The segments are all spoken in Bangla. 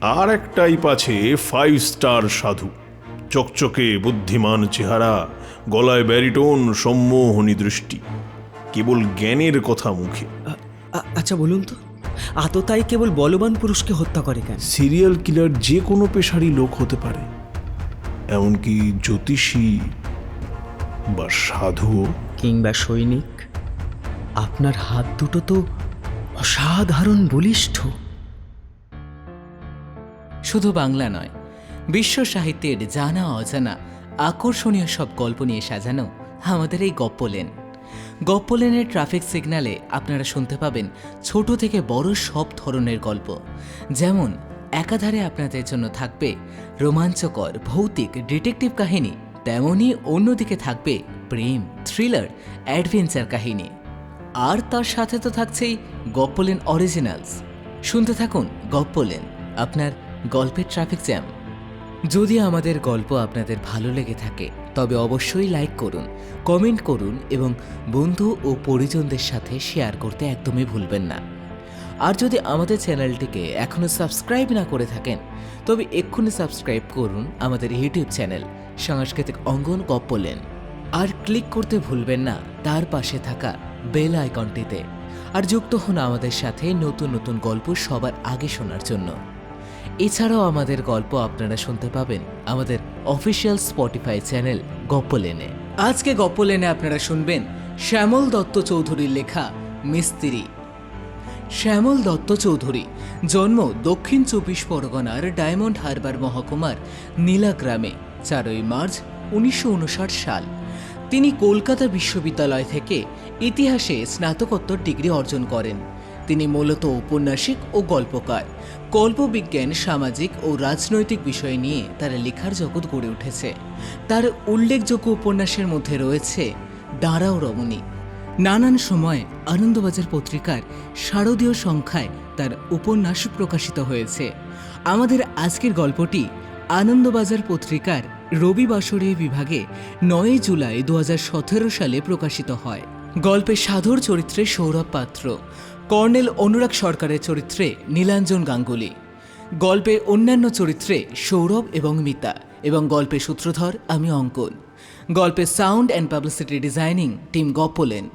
আর এক টাইপ আছে ফাইভ স্টার সাধু। চকচকে বুদ্ধিমান চেহারা গলায় ব্যারিটোন সম্মোহনী দৃষ্টি। কেবল জ্ঞানের কথা মুখে। আচ্ছা বলুন তো আততাই কেবল বলবান পুরুষকে হত্যা করে কেন? সিরিয়াল কিলার যে কোনো পেশারই লোক হতে পারে। এমনকি জ্যোতিষী বা সাধু। কিংবা সৈনিক আপনার হাত দুটো তো অসাধারণ বলিষ্ঠ। শুধু বাংলা নয়, বিশ্ব সাহিত্যের জানা অজানা, আকর্ষণীয় সব গল্প নিয়ে সাজানো আমাদের এই গপ্পলেন। গপ্পলেনের ট্রাফিক সিগন্যালে আপনারা শুনতে পাবেন ছোট থেকে বড় সব ধরনের গল্প। যেমন, একাধারে আপনাদের জন্য থাকবে রোমাঞ্চকর, ভৌতিক, ডিটেকটিভ কাহিনী তেমনই অন্যদিকে থাকবে প্রেম, থ্রিলার, অ্যাডভেঞ্চার কাহিনী। আর তার সাথে তো থাকছেই গপ্পলেন অরিজিনালস। শুনতে থাকুন গপ্পলেন, আপনার গল্পের ট্রাফিক জ্যাম। যদি আমাদের গল্প আপনাদের ভালো লেগে থাকে, তবে অবশ্যই লাইক করুন, কমেন্ট করুন এবং বন্ধু ও পরিজনদের সাথে শেয়ার করতে একদমই ভুলবেন না। আর যদি আমাদের চ্যানেলটিকে এখনও সাবস্ক্রাইব না করে থাকেন, তবে এক্ষুনি সাবস্ক্রাইব করুন আমাদের ইউটিউব চ্যানেল, সাংস্কৃতিক অঙ্গন গপ্পলেন আর ক্লিক করতে ভুলবেন না, তার পাশে থাকা বেল আইকনটিতে। আর যুক্ত হন আমাদের সাথে নতুন নতুন গল্প সবার আগে শোনার জন্য। এছাড়াও আমাদের গল্প আপনারা শুনতে পাবেন আমাদের অফিসিয়াল স্পটিফাই চ্যানেল গপ্পলেনে। আজকে গপ্পলেনে আপনারা শুনবেন শ্যামল দত্ত চৌধুরীর লেখা মিস্ত্রি। শ্যামল দত্ত চৌধুরী, জন্ম দক্ষিণ চব্বিশ পরগনার ডায়মন্ড হারবার মহকুমার নীলা গ্রামে, চারই মার্চ উনিশশো উনষাট সাল। তিনি কলকাতা বিশ্ববিদ্যালয় থেকে ইতিহাসে স্নাতকোত্তর ডিগ্রি অর্জন করেন। তিনি মূলত ঔপন্যাসিক ও গল্পকার। কল্পবিজ্ঞান, সামাজিক ও রাজনৈতিক বিষয় নিয়ে তার লেখার জগৎ গড়ে উঠেছে। তার উল্লেখযোগ্য উপন্যাসের মধ্যে রয়েছে দাঁড়াও রমণী নানান সময়ে আনন্দবাজার পত্রিকার শারদীয় সংখ্যায় তার উপন্যাস প্রকাশিত হয়েছে। আমাদের আজকের গল্পটি আনন্দবাজার পত্রিকার রবিবাসরী বিভাগে নয় জুলাই দু হাজার সতেরো সালে প্রকাশিত হয়। গল্পে সাধুর চরিত্রে সৌরভ পাত্র। কর্নেল অনুরাগ সরকারের চরিত্রে নীলাঞ্জন গাঙ্গুলি গল্পে অন্যান্য চরিত্রে সৌরভ এবং মিতা এবং গল্পে সূত্রধর আমি অঙ্কন। গল্পে sound and publicity designing team গপ্পলেন।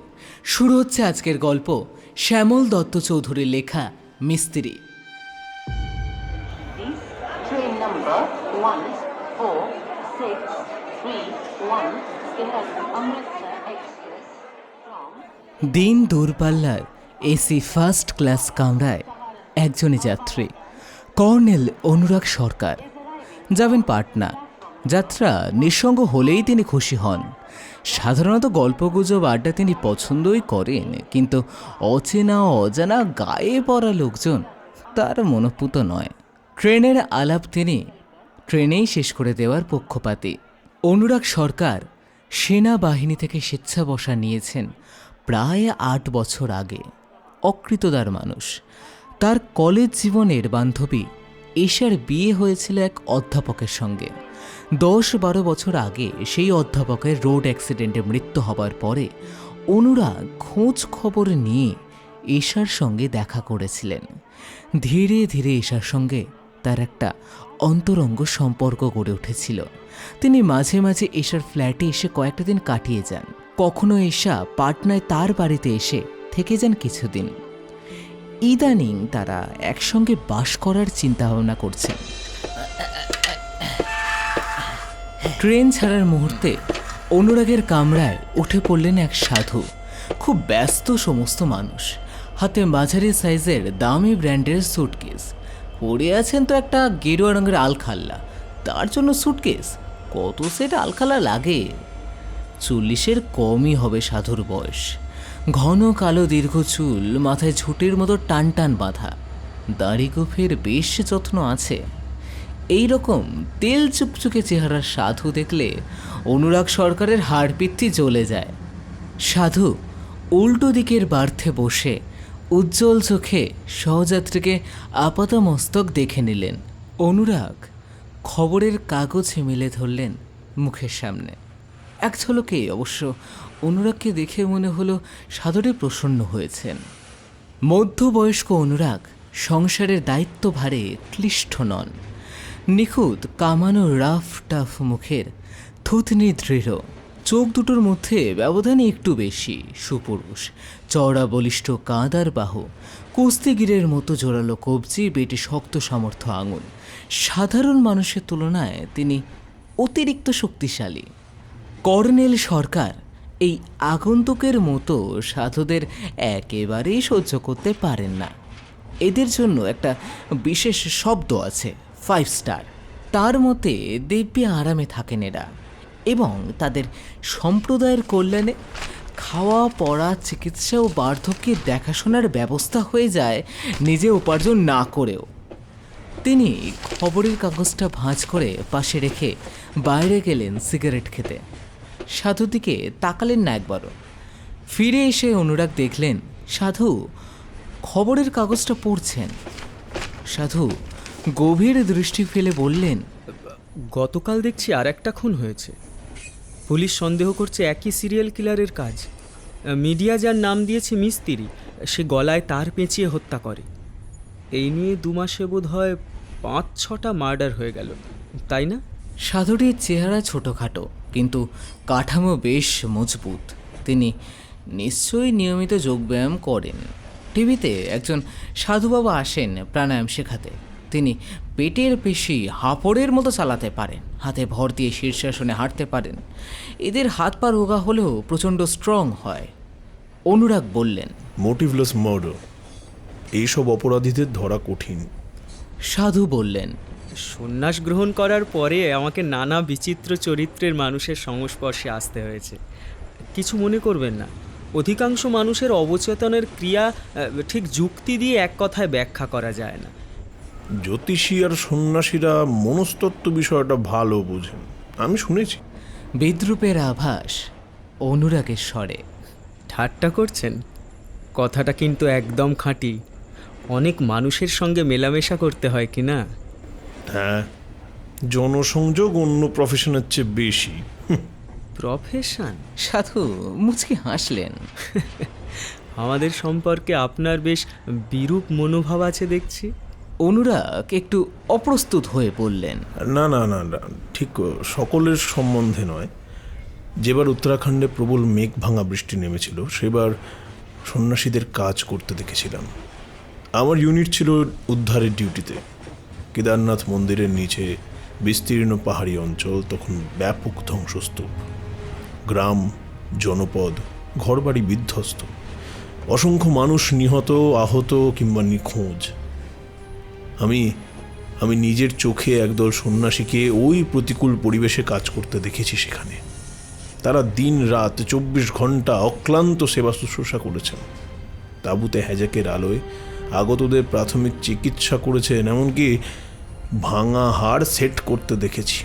শুরু হচ্ছে আজকের গল্প শ্যামল দত্ত চৌধুরীর লেখা মিস্ত্রি। দিন দূরপাল্লার এসি ফার্স্ট ক্লাস কামরায় একজনই যাত্রী, কর্নেল অনুরাগ সরকার। যাবেন পাটনা। যাত্রা নিঃসঙ্গ হলেই তিনি খুশি হন। সাধারণত গল্পগুজব আড্ডা তিনি পছন্দই করেন, কিন্তু অচেনা অজানা গায়ে পড়া লোকজন তার মনোপুত নয়। ট্রেনের আলাপ তিনি ট্রেনেই শেষ করে দেওয়ার পক্ষপাতী। অনুরাগ সরকার সেনাবাহিনী থেকে স্বেচ্ছাবসা নিয়েছেন প্রায় আট বছর আগে। অকৃতদার মানুষ। তার কলেজ জীবনের বান্ধবী এশার বিয়ে হয়েছিল এক অধ্যাপকের সঙ্গে। দশ বারো বছর আগে সেই অধ্যাপকের রোড অ্যাক্সিডেন্টে মৃত্যু হবার পরে অনুরা খোঁজ খবর নিয়ে এশার সঙ্গে দেখা করেছিলেন। ধীরে ধীরে এশার সঙ্গে তার একটা অন্তরঙ্গ সম্পর্ক গড়ে উঠেছিল। তিনি মাঝে মাঝে এশার ফ্ল্যাটে এসে কয়েকটা দিন কাটিয়ে যান। কখনো এশা পাটনায় তার বাড়িতে এসে থেকে যান কিছুদিন। ইদানিং তারা একসঙ্গে বাস করার চিন্তাভাবনা করছেন। ট্রেন ছাড়ার মুহূর্তে অনুরাগের কামরায় উঠে পড়লেন এক সাধু। খুব ব্যস্ত সমস্ত মানুষ। হাতে মাঝারি সাইজের দামি ব্র্যান্ডের সুটকেস পরে আছেন তো একটা গেরুয়া রঙের আলখাল্লা। তার জন্য সুটকেস কত সেট আলখাল্লা লাগে। চল্লিশের কমই হবে সাধুর বয়স। ঘন কালো দীর্ঘ চুল, মাথায় ঝুটির মতো টান টান বাঁধা। দাড়ি গোফের বেশ যত্ন আছে। এই রকম তেল চুকচুকে চেহারার সাধু দেখলে অনুরাগ সরকারের হাড়পিত্তি জ্বলে যায়। সাধু উল্টো দিকের বার্থে বসে উজ্জ্বল চোখে সহযাত্রীকে আপাতমস্তক দেখে নিলেন। অনুরাগ খবরের কাগজ মেলে ধরলেন মুখের সামনে। এক ঝলকে অবশ্য অনুরাগকে দেখে মনে হলো সাদরে প্রসন্ন হয়েছেন। মধ্যবয়স্ক অনুরাগ সংসারের দায়িত্বভারে ক্লিষ্ট নন। নিখুঁত, কামানো, রাফ, টাফ মুখের, থুতনি দৃঢ়। চোখ দুটোর মধ্যে ব্যবধান একটু বেশি সুপুরুষ। চওড়া, বলিষ্ঠ, কাঁদার বাহু। কুস্তিগিরের মতো জোরালো কবজি, বেটে শক্ত সামর্থ্য আঙুল। সাধারণ মানুষের তুলনায় তিনি অতিরিক্ত শক্তিশালী। কর্নেল সরকার এই আগন্তুকের মতো সাধুদের একেবারেই সহ্য করতে পারেন না। এদের জন্য একটা বিশেষ শব্দ আছে ফাইভ স্টার তার মতে দিব্যি আরামে থাকেন এরা এবং তাদের সম্প্রদায়ের কল্যাণে খাওয়া, পড়া, চিকিৎসা ও বার্ধক্যের দেখাশোনার ব্যবস্থা হয়ে যায় নিজে উপার্জন না করেও। তিনি খবরের কাগজটা ভাঁজ করে পাশে রেখে বাইরে গেলেন সিগারেট খেতে। সাধুর দিকে তাকালেন না একবারও। ফিরে এসে অনুরাগ দেখলেন সাধু খবরের কাগজটা পড়ছেন। সাধু গভীর দৃষ্টি ফেলে বললেন গতকাল দেখছি আর একটা খুন হয়েছে। পুলিশ সন্দেহ করছে একই সিরিয়াল কিলারের কাজ। মিডিয়া যার নাম দিয়েছে মিস্ত্রি সে গলায় তার পেঁচিয়ে হত্যা করে। এই নিয়ে দু মাসে বোধ হয় পাঁচ ছটা মার্ডার হয়ে গেল তাই না? সাধুটির চেহারা ছোটোখাটো। কিন্তু কাঠামো বেশ মজবুত। তিনি নিশ্চয়ই নিয়মিত যোগব্যায়াম করেন। টিভিতে একজন সাধুবাবা আসেন প্রাণায়াম শেখাতে। তিনি পেটের পেশি হাঁপড়ের মতো চালাতে পারেন হাতে ভর দিয়ে শীর্ষাসনে হাঁটতে পারেন। এদের হাত পা রোগা হলেও প্রচণ্ড স্ট্রং হয়। অনুরাগ বললেন মোটিভলেস মার্ডার এইসব অপরাধীদের ধরা কঠিন। সাধু বললেন সন্ন্যাস গ্রহণ করার পরে আমাকে নানা বিচিত্র চরিত্রের মানুষের সংস্পর্শে আসতে হয়েছে। কিছু মনে করবেন না। অধিকাংশ মানুষের অবচেতনের ক্রিয়া ঠিক যুক্তি দিয়ে এক কথায় ব্যাখ্যা করা যায় না। জ্যোতিষী আর সন্ন্যাসীরা মনস্তত্ত্ব বিষয়টা ভালো বোঝেন। আমি শুনেছি। বিদ্রুপের আভাস অনুরাগের স্বরে। ঠাট্টা করছেন? কথাটা কিন্তু একদম খাঁটি। অনেক মানুষের সঙ্গে মেলামেশা করতে হয় কি না? হ্যাঁ। জনসংযোগ অন্য প্রফেশনের চেয়ে বেশি। প্রফেশন সাধু মুচকি হাসলেন। আমাদের সম্পর্কে আপনার বেশ বিরূপ মনোভাব আছে দেখছি। অনুরাগ একটু অপ্রস্তুত হয়ে পড়লেন না না না না ঠিক সকলের সম্বন্ধে নয়। যেবার উত্তরাখণ্ডে প্রবল মেঘ ভাঙা বৃষ্টি নেমেছিল সেবার সন্ন্যাসীদের কাজ করতে দেখেছিলাম। আমার ইউনিট ছিল উদ্ধারের ডিউটিতে কেদারনাথ মন্দিরের নিচে বিস্তীর্ণ পাহাড়ি অঞ্চল তখন ব্যাপক ধ্বংসস্তূপ। গ্রাম, জনপদ, ঘরবাড়ি বিধ্বস্ত। অসংখ্য মানুষ নিহত, আহত কিংবা নিখোঁজ। আমি আমি নিজের চোখে একদল সন্ন্যাসীকে ওই প্রতিকূল পরিবেশে কাজ করতে দেখেছি সেখানে। তারা দিন রাত চব্বিশ ঘণ্টা অক্লান্ত সেবা শুশ্রূষা করেছেন। তাঁবুতে হ্যাজাকের আলোয় আগতদের প্রাথমিক চিকিৎসা করেছেন, এমনকি ভাঙা হাড় সেট করতে দেখেছি।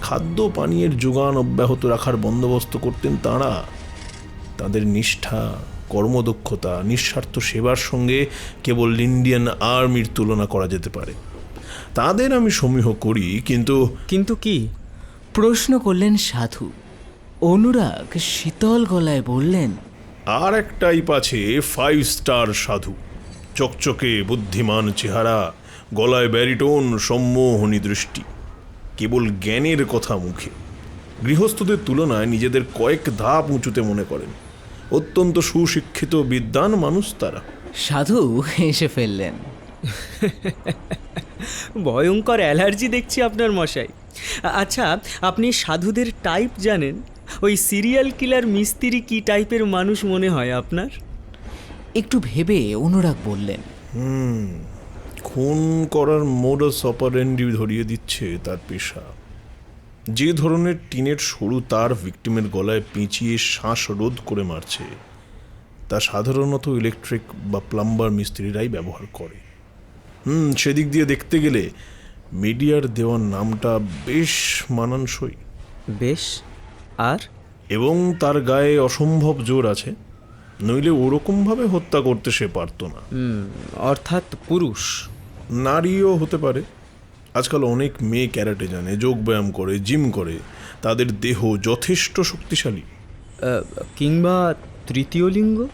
খাদ্য পানীয়ের যোগান অব্যাহত রাখার বন্দোবস্ত করতেন তাঁরা। তাদের নিষ্ঠা কর্মদক্ষতা নিঃস্বার্থ সেবার সঙ্গে কেবল ইন্ডিয়ান আর্মির তুলনা করা যেতে পারে। তাদের আমি সমীহ করি কিন্তু কিন্তু কি? প্রশ্ন করলেন সাধু। অনুরাগ শীতল গলায় বললেন আর এক টাইপ আছে ফাইভ স্টার সাধু। চকচকে বুদ্ধিমান চেহারা গলায় ব্যারিটোন সম্মোহনী দৃষ্টি। কেবল জ্ঞানের কথা মুখে। গৃহস্থদের তুলনায় নিজেদের কয়েক ধাপ উঁচুতে মনে করেন। অত্যন্ত সুশিক্ষিত বিদ্বান মানুষ তারা। সাধু হেসে ফেললেন। ভয়ঙ্কর অ্যালার্জি দেখছি আপনার মশাই। আচ্ছা আপনি সাধুদের টাইপ জানেন? ওই সিরিয়াল কিলার মিস্ত্রি কি টাইপের মানুষ মনে হয় আপনার? একটু ভেবে অনুরাগ বললেন। খুন করার মোডাস অপারেন্ডি ধরিয়ে দিচ্ছে তার পেশা। যে ধরনের টিনের সরু তার ভিকটিমের গলায় পেঁচিয়ে শ্বাস রোধ করে মারছে তা সাধারণত ইলেকট্রিক বা প্লাম্বার মিস্ত্রিরাই ব্যবহার করে। হুম সেদিক দিয়ে দেখতে গেলে মিডিয়ার দেওয়ার নামটা বেশ মানানসই। বেশ আর? এবং তার গায়ে অসম্ভব জোর আছে নইলে ওরকমভাবে হত্যা করতে সে পারতো না। অর্থাৎ পুরুষ। নারীও হতে পারে। আজকাল অনেক মেয়ে ক্যারাটে জানে যোগব্যায়াম করে জিম করে। তাদের দেহ যথেষ্ট শক্তিশালী। কিংবা তৃতীয় লিঙ্গ?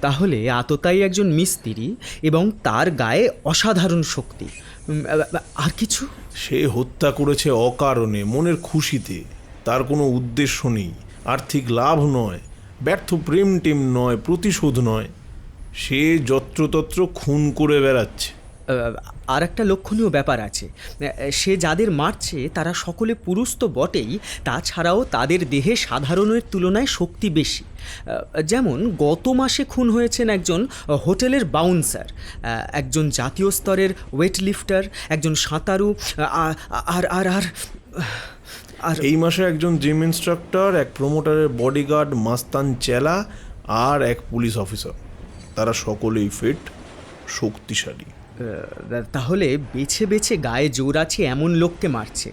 তাহলে আততাই একজন মিস্ত্রি এবং তার গায়ে অসাধারণ শক্তি। আর কিছু? সে হত্যা করেছে অকারণে মনের খুশিতে। তার কোনো উদ্দেশ্য নেই আর্থিক লাভ নয় ব্যর্থ প্রেম টেম নয় প্রতিশোধ নয়। সে যত্রতত্র খুন করে বেড়াচ্ছে। আর একটা লক্ষণীয় ব্যাপার আছে। সে যাদের মারছে, তারা সকলে পুরুষ তো বটেই, তাছাড়াও তাদের দেহে সাধারণের তুলনায় শক্তি বেশি। যেমন গত মাসে খুন হয়েছেন একজন হোটেলের বাউন্সার একজন জাতীয় স্তরের ওয়েট লিফটার একজন সাঁতারু আর আর আর আর এই মাসে একজন জিম ইনস্ট্রাক্টর, এক প্রমোটারের বডিগার্ড মাস্তান চেলা, আর এক পুলিশ অফিসার। তারা সকলেই ফিট, শক্তিশালী। তাহলে বেছে বেছে গায়ে জোর আছে এমন লোককে মারছে।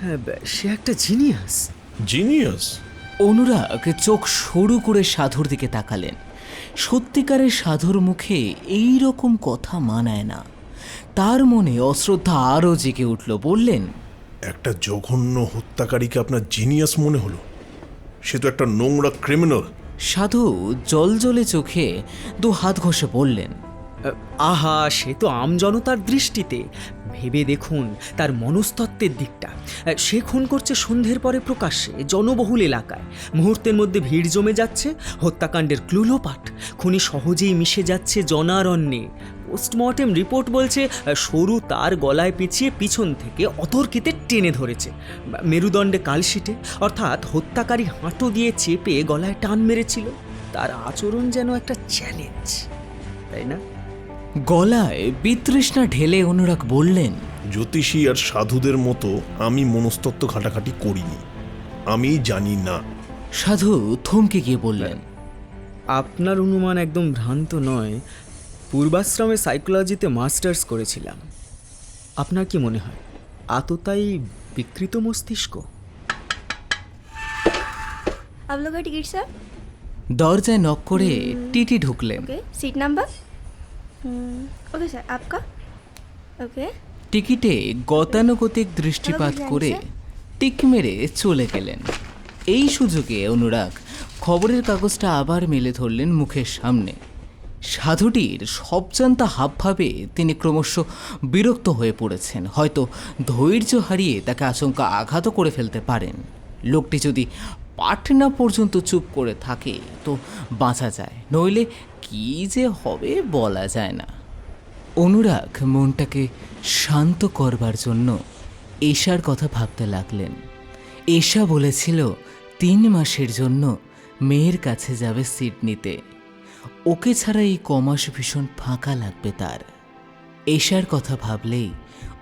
হ্যাঁ, সে একটা জিনিয়াস। জিনিয়াস? অনুরাগ চোখ সরু করে সাধুর দিকে তাকালেন। সত্যিকারের সাধুর মুখে এই রকম কথা মানায় না। তার মনে অশ্রদ্ধা আরও জেগে উঠল বললেন একটা জঘন্য হত্যাকারীকে আপনার জিনিয়াস মনে হলো? সে তো একটা নোংরা ক্রিমিনাল সাধু জলজলে চোখে দু হাত ঘষে বললেন আহা, সে তো আমজনতার দৃষ্টিতে। ভেবে দেখুন তার মনস্তত্ত্বের দিকটা। সে খুন করছে সন্ধ্যের পরে প্রকাশ্যে, জনবহুল এলাকায়। মুহূর্তের মধ্যে ভিড় জমে যাচ্ছে, হত্যাকাণ্ডের ক্লুলোপাট খুনি সহজেই মিশে যাচ্ছে জনারণ্যে। পোস্টমর্টেম রিপোর্ট বলছে, সরু তার গলায় পিছিয়ে পিছন থেকে অতর্কিতে টেনে ধরেছে। মেরুদণ্ডে কালশিটে, অর্থাৎ হত্যাকারী হাঁটো দিয়ে চেপে গলায় টান মেরেছিল। তার আচরণ যেন একটা চ্যালেঞ্জ তাই না? গলায় বিতৃষ্ণা ঢেলে অনুরাগ বললেন জ্যোতিষী আর সাধুদের মতো আমি মনস্তত্ব ঘাটাঘাটি করিনি। আমি জানি না। সাধু থমকে গিয়ে বললেন আপনার অনুমান একদম ভ্রান্ত নয়। পূর্বাশ্রমে সাইকোলজিতে মাস্টার্স করেছিলাম। আপনার কি মনে হয় আততাই বিকৃত মস্তিষ্ক? দরজায় নক করে টিটি ঢুকলেন। Seat number? ওকে স্যার আপকা ওকে টিকিটে গতানুগতিক দৃষ্টিপাত করে টিক মেরে চলে গেলেন। এই সুযোগে অনুরাগ খবরের কাগজটা আবার মেলে ধরলেন মুখের সামনে। সাধুটির সবজান্তা হাবভাবে তিনি ক্রমশ বিরক্ত হয়ে পড়েছেন। হয়তো ধৈর্য হারিয়ে তাকে আশঙ্কা আঘাতও করে ফেলতে পারেন। লোকটি যদি পাটনা পর্যন্ত চুপ করে থাকে। তো বাঁচা যায়, নইলে কী যে হবে বলা যায় না। অনুরাগ মনটাকে শান্ত করবার জন্য এশার কথা ভাবতে লাগলেন। এশা বলেছিল, তিন মাসের জন্য মেয়ের কাছে যাবে সিডনিতে। ওকে ছাড়া এই কমাস ভীষণ ফাঁকা লাগবে তার। এশার কথা ভাবলেই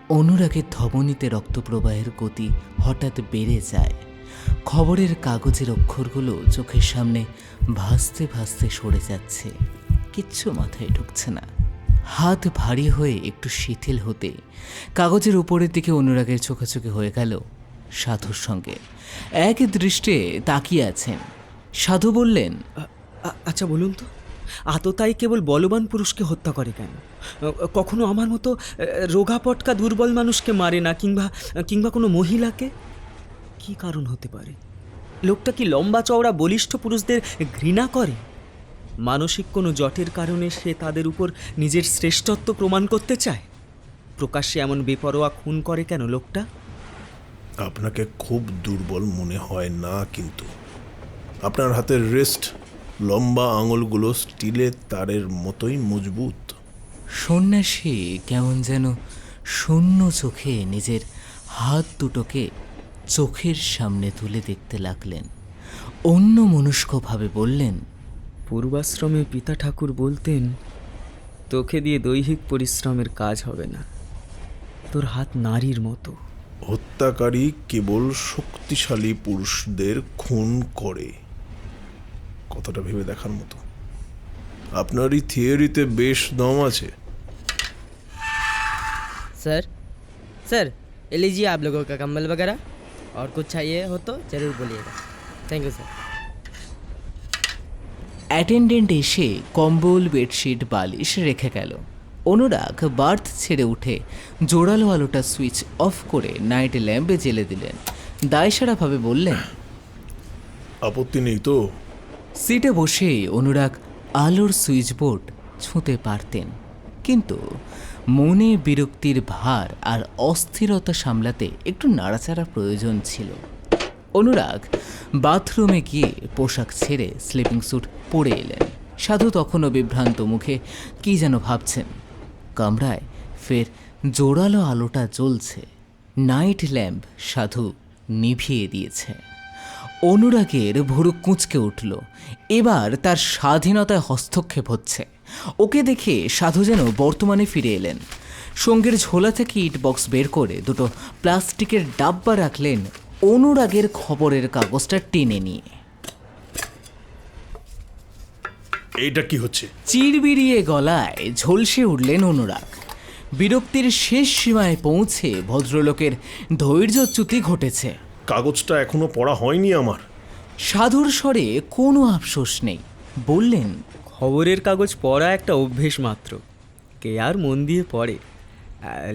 অনুরাগের ধমনীতে রক্তপ্রবাহের গতি হঠাৎ বেড়ে যায়। খবরের কাগজের অক্ষরগুলো চোখের সামনে ভাসতে ভাসতে সরে যাচ্ছে। কিচ্ছু মাথায় ঢুকছে না। হাত ভারী হয়ে একটু শিথিল হতে কাগজের উপরের দিকে অনুরাগের চোখাচোখি হয়ে গেল সাধুর সঙ্গে। এক দৃষ্টে তাকিয়ে আছেন। সাধু বললেন আচ্ছা বলুন তো আততাই কেবল বলবান পুরুষকে হত্যা করে কেন? কখনো আমার মতো রোগাপটকা দুর্বল মানুষকে মারে না, কিংবা কিংবা কোনো মহিলাকে? কি কারণ হতে পারে? লোকটা কি লম্বা চওড়া বলিষ্ঠ পুরুষদের ঘৃণা করে? মানসিক কোনো জটের কারণে সে তাদের উপর নিজের শ্রেষ্ঠত্ব প্রমাণ করতে চায়? প্রকাশ্যে এমন বেপরোয়া খুন করে কেন লোকটা? আপনাকে খুব দুর্বল মনে হয় না কিন্তু। আপনার হাতের রেস্ট লম্বা আঙুলগুলো স্টিলের তারের মতোই মজবুত। সন্ন্যাসী কেমন যেন শূন্য চোখে নিজের হাত দুটোকে চোখের সামনে তুলে দেখতে লাগলেন অন্য মনস্কভাবে বললেন পূর্বাশ্রমে পিতা ঠাকুর বলতেন তোকে দিয়ে দৈহিক পরিশ্রমের কাজ হবে না তোর হাত নারীর মতো হত্যাকারী কেবল শক্তিশালী পুরুষদের খুন করে কথাটা ভেবে দেখার মতো আপনার এই থিওরিতে বেশ দম আছে सर सर ये लीजिए आप लोगों का कंबल वगैरह और कुछ चाहिए हो तो ज़रूर बोलिएगा थैंक यू सर অ্যাটেন্ডেন্ট এসে কম্বল বেডশিট বালিশ রেখে গেল অনুরাগ বার্থ ছেড়ে উঠে জোরালো আলোটা সুইচ অফ করে নাইট ল্যাম্পে জেলে দিলেন দায়সারাভাবে বললেন আপত্তি নেই তো সিটে বসে অনুরাগ আলোর সুইচবোর্ড ছুঁতে পারতেন কিন্তু মনে বিরক্তির ভার আর অস্থিরতা সামলাতে একটু নাড়াচাড়া প্রয়োজন ছিল। অনুরাগ বাথরুমে গিয়ে পোশাক ছেড়ে স্লিপিং স্যুট পরে এলেন। সাধু তখনও বিভ্রান্ত মুখে কি যেন ভাবছেন। কামরায় ফের জোরালো আলোটা জ্বলছে। নাইট ল্যাম্প সাধু নিভিয়ে দিয়েছে। অনুরাগের ভুরু কুঁচকে উঠল। এবার তার স্বাধীনতায় হস্তক্ষেপ হচ্ছে। ওকে দেখে সাধু যেন বর্তমানে ফিরে এলেন। সঙ্গের ঝোলা থেকে ইট বক্স বের করে দুটো প্লাস্টিকের ডাব্বা রাখলেন অনুরাগের খবরের কাগজটা টেনে নিয়ে। এইটা কি হচ্ছে? চিরবিড়িয়ে গলায় ঝলসে উঠলেন অনুরাগ। বিরক্তির শেষ সীমায় পৌঁছে ভদ্রলোকের ধৈর্যচ্যুতি ঘটেছে। কাগজটা এখনও পড়া হয়নি আমার। সাধুর স্বরে কোনো আফসোস নেই। বললেন খবরের কাগজ পড়া একটা অভ্যেস মাত্র। কে আর মন দিয়ে পড়ে?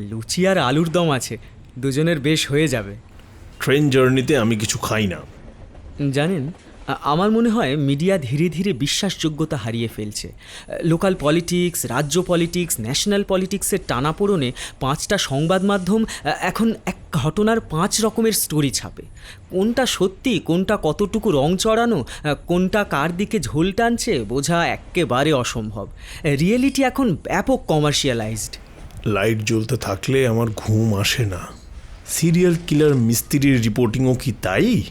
লুচি আর আলুর দম আছে দুজনের বেশ হয়ে যাবে। ট্রেন জার্নিতে আমি কিছু খাই না। জানেন আমার মনে হয় মিডিয়া ধীরে ধীরে বিশ্বাসযোগ্যতা হারিয়ে ফেলছে। লোকাল পলিটিক্স রাজ্য পলিটিক্স ন্যাশনাল পলিটিক্সের টানাপোড়নে পাঁচটা সংবাদ মাধ্যম এখন এক ঘটনার পাঁচ রকমের স্টোরি ছাপে। কোনটা সত্যি কোনটা কতটুকু রং চড়ানো কোনটা কার দিকে ঝোল টানছে বোঝা একেবারে অসম্ভব। রিয়েলিটি এখন ব্যাপক কমার্শিয়ালাইজড লাইট জ্বলতে থাকলে আমার ঘুম আসে না। সিরিয়াল কিলার মিস্ত্রির রিপোর্টিংও কি তাই?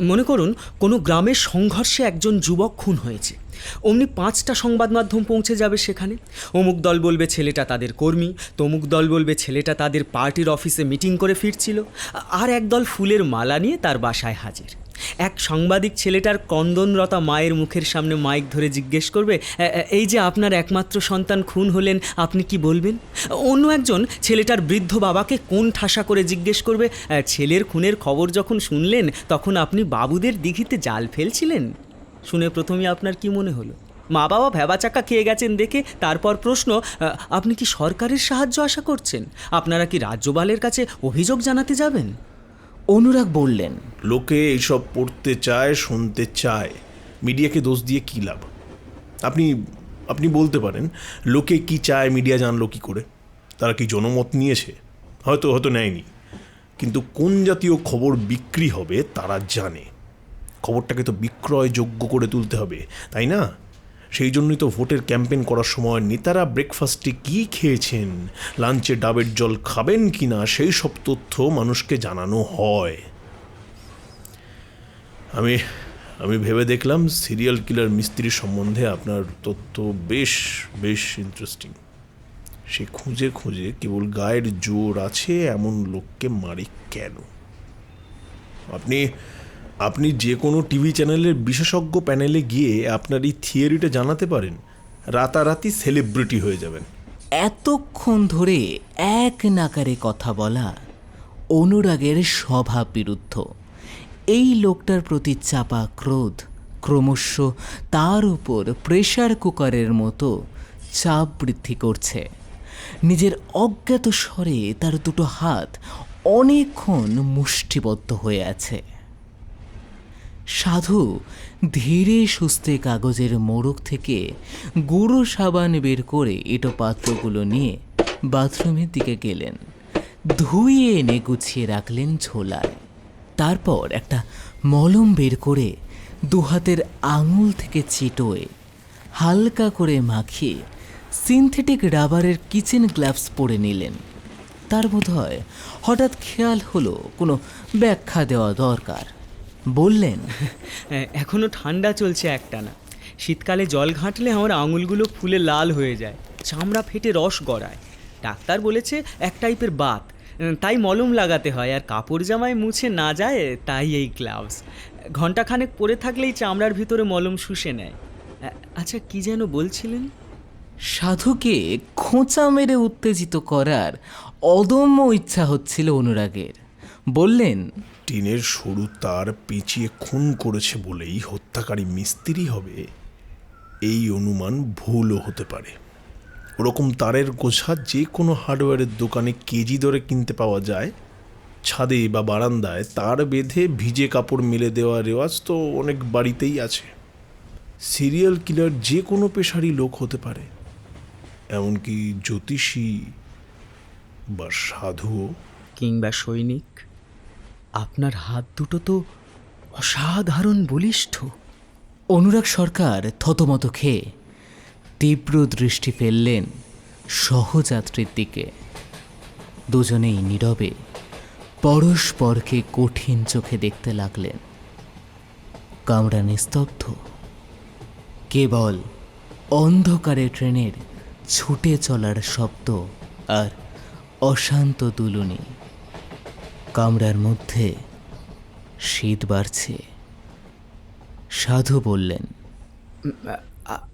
মনে করুন কোনো গ্রামের সংঘর্ষে একজন যুবক খুন হয়েছে। অমনি পাঁচটা সংবাদ মাধ্যম পৌঁছে যাবে সেখানে। অমুক দল বলবে ছেলেটা তাদের কর্মী, তমুক দল বলবে ছেলেটা তাদের পার্টির অফিসে মিটিং করে ফিরছিল। আর এক দল ফুলের মালা নিয়ে তার বাসায় হাজির। এক সাংবাদিক ছেলেটার কন্দনরতা মায়ের মুখের সামনে মাইক ধরে জিজ্ঞেস করবে, "এ- এ- এই যে আপনার একমাত্র সন্তান খুন হলেন, আপনি কি বলবেন? অন্য একজন ছেলেটার বৃদ্ধ বাবাকে কোন ঠাসা করে জিজ্ঞেস করবে ছেলের খুনের খবর যখন শুনলেন, তখন আপনি বাবুদের দিঘিতে জাল ফেলছিলেন? শুনে প্রথমে আপনার কি মনে হলো? মা বাবা ভেবাচাকা খেয়ে গেছেন দেখে তারপর প্রশ্ন আপনি কি সরকারের সাহায্য আশা করছেন? আপনারা কি রাজ্যপালের কাছে অভিযোগ জানাতে যাবেন? অনুরাগ বললেন লোকে এইসব পড়তে চায় শুনতে চায়। মিডিয়াকে দোষ দিয়ে কী লাভ? আপনি আপনি বলতে পারেন লোকে কি চায় মিডিয়া জানলো কি করে? তারা কি জনমত নিয়েছে? হয়তো হয়তো নেয়নি। কিন্তু কোন জাতীয় খবর বিক্রি হবে তারা জানে। খবরটাকে তো বিক্রয়যোগ্য করে তুলতে হবে, তাই না? সেই জন্যই তো ভোটের ক্যাম্পেইন করার সময় নেতারা ব্রেকফাস্টে কী খেয়েছেন, লাঞ্চে ডাবের জল খাবেন কি না সেই সব তথ্য মানুষকে জানানো হয়। আমি আমি ভেবে দেখলাম সিরিয়াল কিলার মিস্ত্রি সম্বন্ধে আপনার তথ্য বেশ বেশ ইন্টারেস্টিং সে খুঁজে খুঁজে কেবল গায়ের জোর আছে এমন লোককে মারে কেন? আপনি আপনি যে কোনো টিভি চ্যানেলের বিশেষজ্ঞ প্যানেলে গিয়ে আপনার এই থিওরিটা জানাতে পারেন, রাতারাতি সেলিব্রিটি হয়ে যাবেন। এতক্ষণ ধরে এক নাকারে কথা বলা অনুরাগের স্বভাব বিরুদ্ধ। এই লোকটার প্রতি চাপা ক্রোধ, ক্রমশ তার উপর প্রেশার কুকারের মতো চাপ বৃদ্ধি করছে। নিজের অজ্ঞাত স্বরে তার দুটো হাত অনেকক্ষণ মুষ্টিবদ্ধ হয়ে আছে। সাধু, ধীরে সুস্থে কাগজের মোড়ক থেকে গুঁড়ো সাবান বের করে এটো পাত্রগুলো নিয়ে বাথরুমের দিকে গেলেন। ধুয়ে এনে গুছিয়ে রাখলেন ঝোলায়। তারপর একটা মলম বের করে দুহাতের আঙুল থেকে চিটোয়ে হালকা করে মাখিয়ে সিনথেটিক রাবারের কিচেন গ্লাভস পরে নিলেন। তার বোধ হয় হঠাৎ খেয়াল হলো কোনো ব্যাখ্যা দেওয়া দরকার। বললেন এখনও ঠান্ডা চলছে একটানা। শীতকালে জল ঘাঁটলে আমার আঙুলগুলো ফুলে লাল হয়ে যায় চামড়া ফেটে রস গড়ায়। ডাক্তার বলেছে এক টাইপের বাত তাই মলম লাগাতে হয় আর কাপড় জামায় মুছে না যায় তাই এই গ্লাভস। ঘন্টাখানেক পরে থাকলেই চামড়ার ভিতরে মলম শুষে নেয়। আচ্ছা কি যেন বলছিলেন? সাধুকে খোঁচা মেরে উত্তেজিত করার অদম্য ইচ্ছা হচ্ছিল অনুরাগের। বললেন টিনের সরু তার পেঁচিয়ে খুন করেছে বলেই হত্যাকারী মিস্ত্রি হবে। এই অনুমান ভুলও হতে পারে। ওরকম তারের গোছা যে কোনো হার্ডওয়্যারের দোকানে কেজি দরে কিনতে পাওয়া যায়। ছাদে বা বারান্দায় তার বেঁধে ভিজে কাপড় মেলে দেওয়া রেওয়াজ তো অনেক বাড়িতেই আছে। সিরিয়াল কিলার যে কোনো পেশারই লোক হতে পারে। এমনকি জ্যোতিষী বা সাধুও। কিংবা সৈনিক। আপনার হাত দুটো তো অসাধারণ বলিষ্ঠ। অনুরাগ সরকার থতমত খেয়ে তীব্র দৃষ্টি ফেললেন সহযাত্রীর দিকে। দুজনেই নীরবে পরস্পরকে কঠিন চোখে দেখতে লাগলেন। কামরা নিস্তব্ধ। কেবল অন্ধকারে ট্রেনের ছুটে চলার শব্দ আর অশান্ত দুলুনি। কামরার মধ্যে শীত বাড়ছে। সাধু বললেন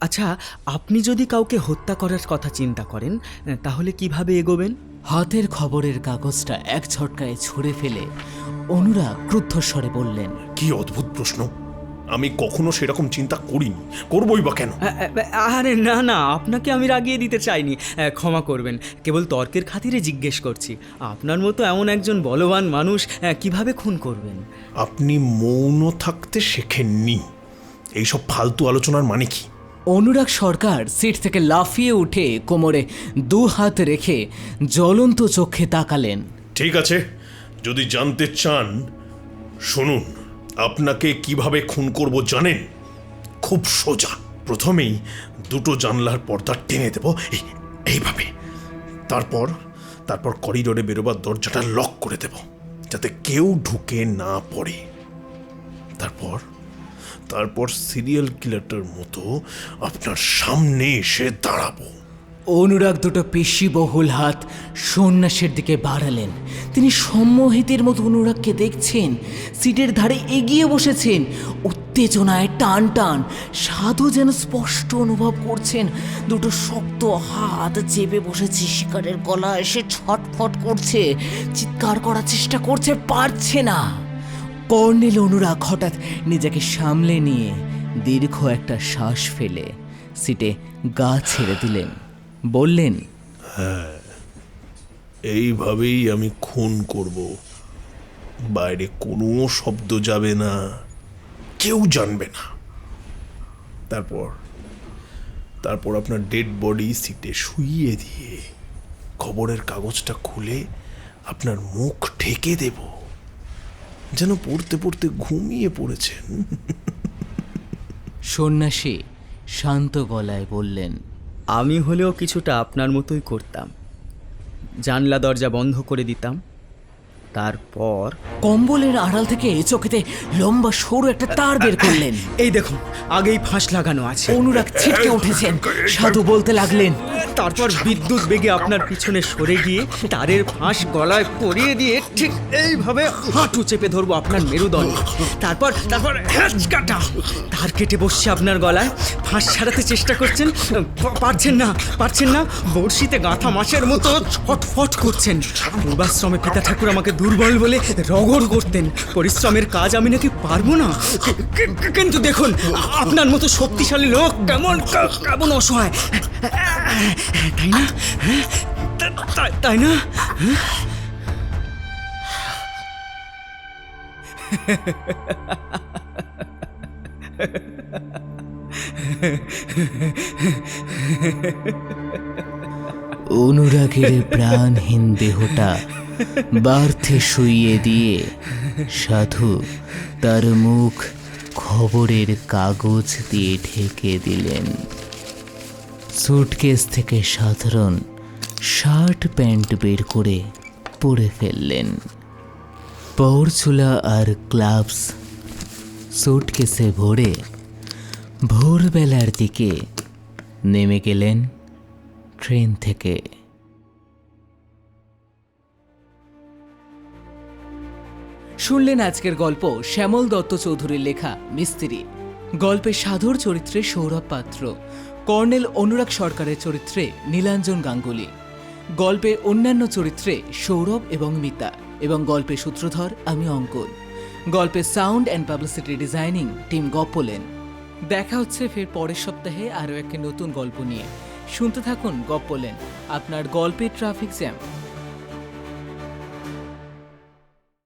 আচ্ছা আপনি যদি কাউকে হত্যা করার কথা চিন্তা করেন তাহলে কীভাবে এগোবেন? হাতের খবরের কাগজটা এক ছটকায় ছুঁড়ে ফেলে অনুরা ক্রুদ্ধস্বরে বললেন কি অদ্ভুত প্রশ্ন! আমি কখনো সেরকম চিন্তা করিনি। করবই বা কেন? আরে না না আপনাকে আমি রাগিয়ে দিতে চাইনি। ক্ষমা করবেন। কেবল তর্কের খাতিরে জিজ্ঞেস করছি। আপনার মতো এমন একজন বলবান মানুষ কীভাবে খুন করবেন? আপনি মৌন থাকতে শেখেননি। এইসব ফালতু আলোচনার মানে কি? অনুরাগ সরকার সিট থেকে লাফিয়ে উঠে কোমরে দু হাত রেখে জ্বলন্ত চোখে তাকালেন। ঠিক আছে। যদি জানতে চান শুনুন। আপনাকে কীভাবে খুন করব জানেন? খুব সোজা। প্রথমেই দুটো জানলার পর্দা টেনে দেব। এইভাবে। তারপর তারপর করিডোরে বেরোবার দরজাটা লক করে দেব। যাতে কেউ ঢুকে না পড়ে। তারপর তারপর সিরিয়াল কিলারটার মতো আপনার সামনে এসে দাঁড়াবো। অনুরাগ দুটো পেশি বহুল হাত সন্ন্যাসের দিকে বাড়ালেন। তিনি সম্মোহিতের মতো অনুরাগকে দেখছেন, সিটের ধারে এগিয়ে বসেছেন, উত্তেজনায় টান টান, সাধু যেন স্পষ্ট অনুভব করছেন, দুটো শক্ত হাত চেপে বসেছে, শিকারের গলা এসে ছটফট করছে, চিৎকার করার চেষ্টা করছে, পারছে না। কর্নেল অনুরাগ হঠাৎ নিজেকে সামলে নিয়ে দীর্ঘ একটা শ্বাস ফেলে, সিটে গা ছেড়ে দিলেন। বললেন হ্যাঁ এইভাবেই আমি খুন করব। বাইরে কোনো শব্দ যাবে না কেউ জানবে না। তারপর তারপর আপনার ডেড বডি সিটে শুইয়ে দিয়ে খবরের কাগজটা খুলে আপনার মুখ ঢেকে দেব। যেন পড়তে পড়তে ঘুমিয়ে পড়েছেন। সন্ন্যাসী শান্ত গলায় বললেন আমি হলেও কিছুটা আপনার মতোই করতাম। জানলা দরজা বন্ধ করে দিতাম। তারপর কম্বলের আড়াল থেকে চোখেতে লম্বা সরু একটা তার বের করলেন। এই দেখুন আগেই ফাঁস লাগানো আছে। অনুরাগ ছিটকে উঠেছেন। সাধু বলতে লাগলেন তারপর বিদ্যুৎ বেগে আপনার পিছনে সরে গিয়ে তারের ফাঁস গলায় পরিয়ে দিয়ে ঠিক এইভাবে হাঁটু চেপে ধরবো আপনার মেরুদণ্ড। তারপর তারপর কাটা। তার কেটে বসছে আপনার গলায়। ফাঁস ছাড়াতে চেষ্টা করছেন। পারছেন না পারছেন না। বড়শিতে গাঁথা মাছের মতো ছটফট করছেন। পূর্বাশ্রমে পিতা ঠাকুর আমাকে দুর্বল বলে রগড় করতেন। পরিশ্রমের কাজ আমি নাকি পারব না। কিন্তু দেখুন, আপনার মতো শক্তিশালী লোক কেমন কেমন অসহায়। তাই না? তাই না? অনুরাগের প্রাণহীন দেহটা বার্থে শুইয়ে দিয়ে সাধু তার মুখ খবরের কাগজ দিয়ে ঢেকে দিলেন। সুটকেস থেকে সাধারণ শার্ট প্যান্ট বের করে পরে ফেললেন। পরচুলা আর গ্লাভস সুটকেসে ভরে ভোরবেলার দিকে নেমে গেলেন ট্রেন থেকে। শুনলেন আজকের গল্প শ্যামল দত্ত চৌধুরীর লেখা মিস্ত্রি। গল্পে সাধুর চরিত্রে সৌরভ পাত্র, কর্নেল অনুরাগ সরকারের চরিত্রে নীলাঞ্জন গাঙ্গুলি। গল্পে অন্যান্য চরিত্রে সৌরভ এবং মিতা এবং গল্পে সূত্রধর আমি অঙ্কন গল্পে sound and publicity designing team গপ্পলেন। দেখা হচ্ছে ফের পরের সপ্তাহে আরও একটি নতুন গল্প নিয়ে। শুনতে থাকুন গপ্পলেন, আপনার গল্পের ট্রাফিক জ্যাম।